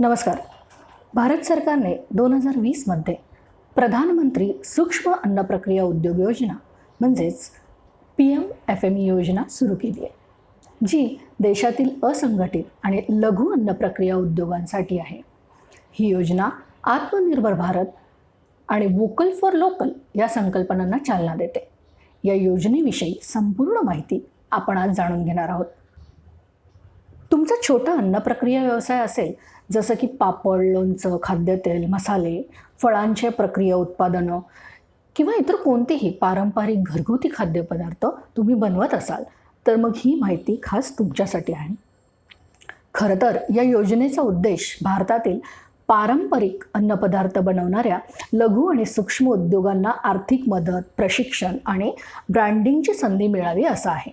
नमस्कार. भारत सरकारने दोन हजार वीसमध्ये प्रधानमंत्री सूक्ष्म अन्न प्रक्रिया उद्योग योजना म्हणजेच P M F M E योजना सुरू केली आहे जी देशातील असंघटित आणि लघु अन्न प्रक्रिया उद्योगांसाठी आहे. ही योजना आत्मनिर्भर भारत आणि वोकल फॉर लोकल या संकल्पनांना चालना देते. या योजनेविषयी संपूर्ण माहिती आपण आज जाणून घेणार आहोत. तुमचा छोटा अन्न प्रक्रिया व्यवसाय असेल जसं की पापड लोणचं खाद्यतेल मसाले फळांचे प्रक्रिया उत्पादनं किंवा इतर कोणतेही पारंपरिक घरगुती खाद्यपदार्थ तुम्ही बनवत असाल तर मग ही माहिती खास तुमच्यासाठी आहे. खरं तर या योजनेचा उद्देश भारतातील पारंपरिक अन्नपदार्थ बनवणाऱ्या लघु आणि सूक्ष्म उद्योगांना आर्थिक मदत प्रशिक्षण आणि ब्रँडिंगची संधी मिळावी असं आहे.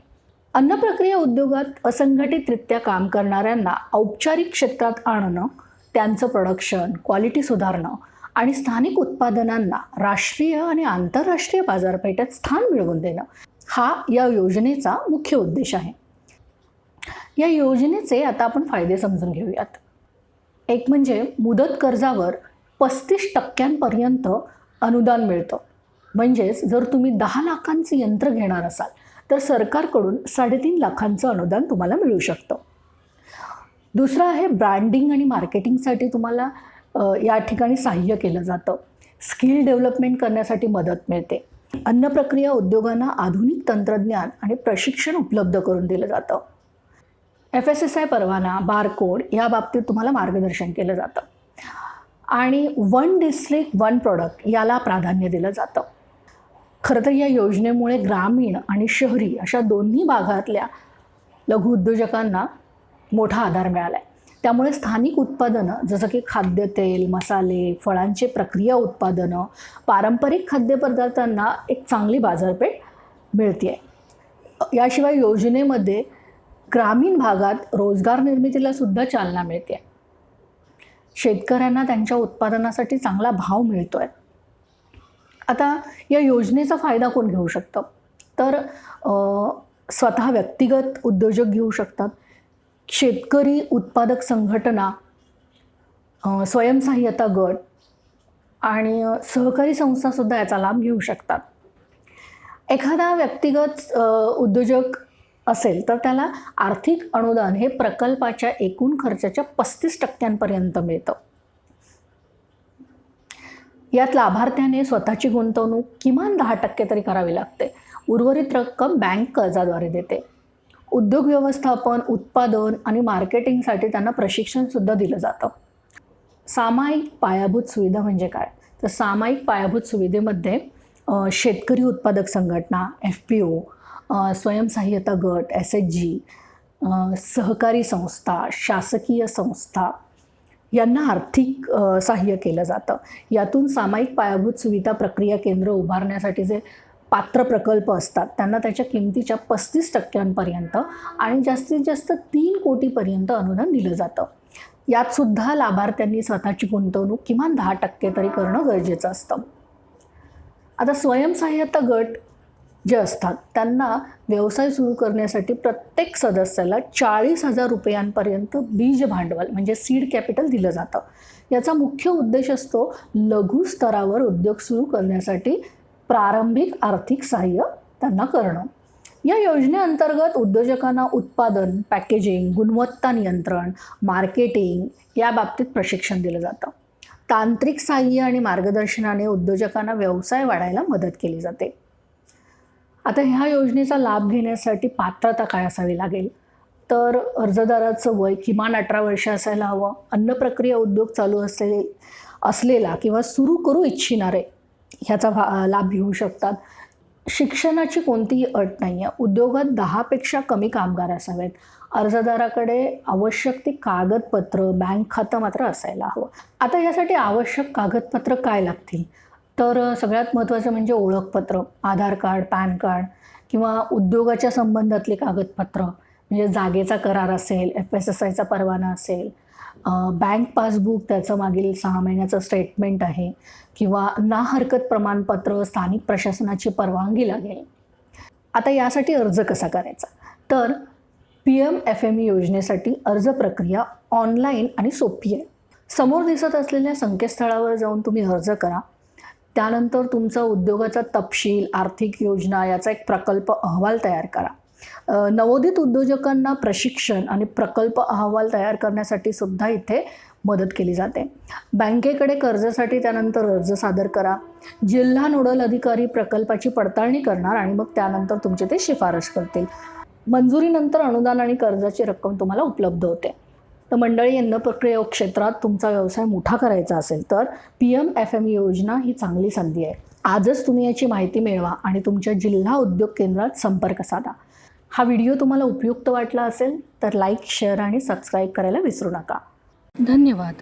अन्न प्रक्रिया उद्योगात असंघटितरित्या काम करणाऱ्यांना औपचारिक क्षेत्रात आणणं त्यांचं प्रोडक्शन क्वालिटी सुधारणं आणि स्थानिक उत्पादनांना राष्ट्रीय आणि आंतरराष्ट्रीय बाजारपेठेत स्थान मिळवून देणं हा या योजनेचा मुख्य उद्देश आहे. या योजनेचे आता आपण फायदे समजून घेऊयात. एक म्हणजे मुदत कर्जावर पस्तीस टक्क्यांपर्यंत अनुदान मिळतं. म्हणजेच जर तुम्ही दहा लाखांचं यंत्र घेणार असाल तर सरकारकडून साडेतीन लाखांचं अनुदान तुम्हाला मिळू शकतं. दुसरं आहे ब्रँडिंग आणि मार्केटिंगसाठी तुम्हाला या ठिकाणी सहाय्य केलं जातं. स्किल डेव्हलपमेंट करण्यासाठी मदत मिळते. अन्न प्रक्रिया उद्योगांना आधुनिक तंत्रज्ञान आणि प्रशिक्षण उपलब्ध करून दिलं जातं. एफ एस एस आय परवाना बारकोड या बाबतीत तुम्हाला मार्गदर्शन केलं जातं. आणि वन डिस्ट्रिक्ट वन प्रॉडक्ट याला प्राधान्य दिलं जातं. खरं तर या योजनेमुळे ग्रामीण आणि शहरी अशा दोन्ही भागातल्या लघु उद्योजकांना मोठा आधार मिळाला आहे त्यामुळे स्थानिक उत्पादनं जसं की खाद्यतेल मसाले फळांचे प्रक्रिया उत्पादनं पारंपरिक खाद्यपदार्थांना एक चांगली बाजारपेठ मिळते आहे याशिवाय योजनेमध्ये ग्रामीण भागात रोजगार निर्मितीला सुद्धा चालना मिळते शेतकऱ्यांना त्यांच्या उत्पादनासाठी चांगला भाव मिळतो आहे आता या योजनेचा फायदा कोण घेऊ शकतं? तर स्वतः व्यक्तिगत उद्योजक घेऊ शकतात. शेतकरी उत्पादक संघटना स्वयंसहाय्यता गट आणि सहकारी संस्थासुद्धा याचा लाभ घेऊ शकतात. एखादा व्यक्तिगत उद्योजक असेल तर त्याला आर्थिक अनुदान हे प्रकल्पाच्या एकूण खर्चाच्या पस्तीस टक्क्यांपर्यंत मिळतं. यात लाभार्थ्याने स्वतःची गुंतवणूक किमान दहा टक्के तरी करावी लागते. उर्वरित रक्कम बँक कर्जाद्वारे देते. उद्योग व्यवस्थापन उत्पादन आणि मार्केटिंगसाठी त्यांना प्रशिक्षणसुद्धा दिलं जातं. सामायिक पायाभूत सुविधा म्हणजे काय? तर सामायिक पायाभूत सुविधेमध्ये शेतकरी उत्पादक संघटना एफ पी ओ स्वयंसहाय्यता गट एस एच जी सहकारी संस्था शासकीय संस्था यांना आर्थिक सहाय्य केलं जातं. यातून सामायिक पायाभूत सुविधा प्रक्रिया केंद्र उभारण्यासाठी जे पात्र प्रकल्प असतात त्यांना त्याच्या किमतीच्या पस्तीस टक्क्यांपर्यंत आणि जास्तीत जास्त तीन कोटीपर्यंत अनुदान दिलं जातं. यातसुद्धा लाभार्थ्यांनी स्वतःची गुंतवणूक किमान दहा टक्के तरी करणं गरजेचं असतं. आता स्वयंसहाय्यता गट जे असतात त्यांना व्यवसाय सुरू करण्यासाठी प्रत्येक सदस्याला चाळीस हजार रुपयांपर्यंत बीज भांडवल म्हणजे सीड कॅपिटल दिलं जातं. याचा मुख्य उद्देश असतो लघु स्तरावर उद्योग सुरू करण्यासाठी प्रारंभिक आर्थिक सहाय्य त्यांना करणं. या योजनेअंतर्गत उद्योजकांना उत्पादन पॅकेजिंग गुणवत्ता नियंत्रण मार्केटिंग या बाबतीत प्रशिक्षण दिलं जातं. तांत्रिक सहाय्य आणि मार्गदर्शनाने उद्योजकांना व्यवसाय वाढायला मदत केली जाते. आता ह्या योजनेचा लाभ घेण्यासाठी पात्रता काय असावी लागेल? तर अर्जदाराचं वय किमान अठरा वर्ष असायला हवं. अन्न प्रक्रिया उद्योग चालू असले असलेला किंवा सुरू करू इच्छिणारे ह्याचा भा लाभ घेऊ शकतात. शिक्षणाची कोणतीही अट नाही आहे उद्योगात दहापेक्षा कमी कामगार असावेत. अर्जदाराकडे आवश्यक ती कागदपत्र बँक खातं मात्र असायला हवं. आता यासाठी आवश्यक कागदपत्र काय लागतील? तर सगळ्यात महत्त्वाचं म्हणजे ओळखपत्र आधार कार्ड पॅन कार्ड किंवा उद्योगाच्या संबंधातले कागदपत्र म्हणजे जागेचा करार असेल एफ एस एस आयचा परवाना असेल बँक पासबुक त्याचं मागील सहा महिन्याचं स्टेटमेंट आहे किंवा ना हरकत प्रमाणपत्र स्थानिक प्रशासनाची परवानगी लागेल. आता यासाठी अर्ज कसा करायचा? तर P M F M E योजनेसाठी अर्ज प्रक्रिया ऑनलाईन आणि सोपी आहे. समोर दिसत असलेल्या संकेतस्थळावर जाऊन तुम्ही अर्ज करा. त्यानंतर तुमचा उद्योगाचा तपशील आर्थिक योजना याचा एक प्रकल्प अहवाल तयार करा. नवोदित उद्योजकांना प्रशिक्षण आणि प्रकल्प अहवाल तयार करण्यासाठी सुद्धा इथे मदत केली जाते. बँकेकडे कर्जासाठी त्यानंतर अर्ज सादर करा. जिल्हा नोडल अधिकारी प्रकल्पाची पडताळणी करणार आणि मग त्यानंतर तुमचे ते शिफारस करतील. मंजुरीनंतर अनुदान आणि कर्जाची रक्कम तुम्हाला उपलब्ध होते. तर मंडळी अन्न प्रक्रिया क्षेत्रात तुमचा व्यवसाय मोठा करायचा असेल तर पी एम एफ एम योजना ही चांगली संधी आहे. आजच तुम्ही याची माहिती मिळवा आणि तुमच्या जिल्हा उद्योग केंद्रात संपर्क साधा. हा व्हिडिओ तुम्हाला उपयुक्त वाटला असेल तर लाईक शेअर आणि सबस्क्राईब करायला विसरू नका. धन्यवाद.